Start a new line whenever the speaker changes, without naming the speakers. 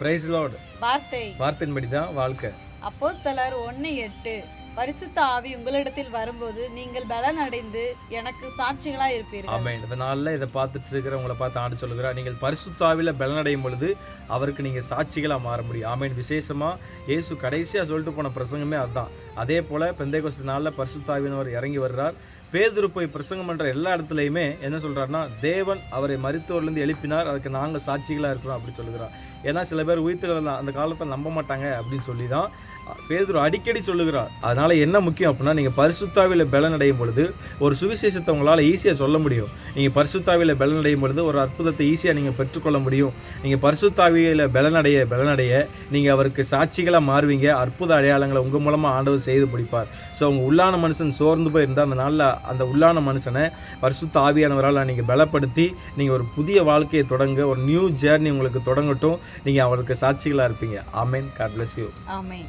Price Lord
வார்த்தை.
வார்த்தையின்படி தான் வாழ்க்கை.
அப்போஸ்தலர் ஒன்று எட்டு பரிசுத்த ஆவி உங்களிடத்தில் வரும்போது நீங்கள் பலன் அடைந்து எனக்கு சாட்சிகளாய் இருப்பீர்கள்.
ஆமென். இந்த நாளில் இதை பார்த்துட்டு இருக்கிறவங்கள பார்த்து ஆண்டு சொல்லுகிறா நீங்கள் பரிசுத்தாவில பலனடையும் பொழுது அவருக்கு நீங்கள் சாட்சிகளாக மாற முடியும். ஆமென். விசேஷமாக இயேசு கடைசியாக சொல்லிட்டு போன பிரசங்கமே அதுதான் அதே போல் பெந்தைகோஸ்து நாளில் பரிசுத்தாவினவர் இறங்கி வர்றார். பேதுரு போய் பிரசங்கம் பண்ணுற எல்லா இடத்துலையுமே என்ன சொல்கிறாருன்னா தேவன் அவரை மருத்துவர்லேருந்து எழுப்பினார் அதுக்கு நாங்கள் சாட்சிகளாக இருக்கிறோம் அப்படி சொல்லுகிறார். ஏன்னா சில பேர் உயிர்த்துகள் அந்த காலத்தை நம்ப மாட்டாங்க அப்படின்னு சொல்லி தான் பேதுரு அடிக்கடி சொல்லுகிறார். அதனால என்ன முக்கியம் அப்படின்னா நீங்கள் பரிசுத்தாவில பலன் அடையும் பொழுது ஒரு சுவிசேஷத்தை உங்களால் ஈஸியாக சொல்ல முடியும். நீங்கள் பரிசுத்தாவில பலன் அடையும் பொழுது ஒரு அற்புதத்தை ஈஸியாக நீங்கள் பெற்றுக்கொள்ள முடியும். நீங்கள் பரிசுத்தாவியில் பலனடைய பலனடைய நீங்கள் அவருக்கு சாட்சிகளாக மாறுவீங்க. அற்புத அடையாளங்களை உங்கள் மூலமாக ஆண்டவர் செய்து பிடிப்பார் ஸோ உங்கள் உள்ளான மனுஷன் சோர்ந்து போயிருந்தால் அந்த நாளில் அந்த உள்ளான மனுஷனை பரிசுத்த ஆவியானவரால் நீங்கள் பலப்படுத்தி நீங்கள் ஒரு புதிய வாழ்க்கையை தொடங்க ஒரு நியூ ஜேர்னி உங்களுக்கு தொடங்கட்டும். நீங்கள் அவருக்கு சாட்சிகளாக இருப்பீங்க. Amen God bless you
amen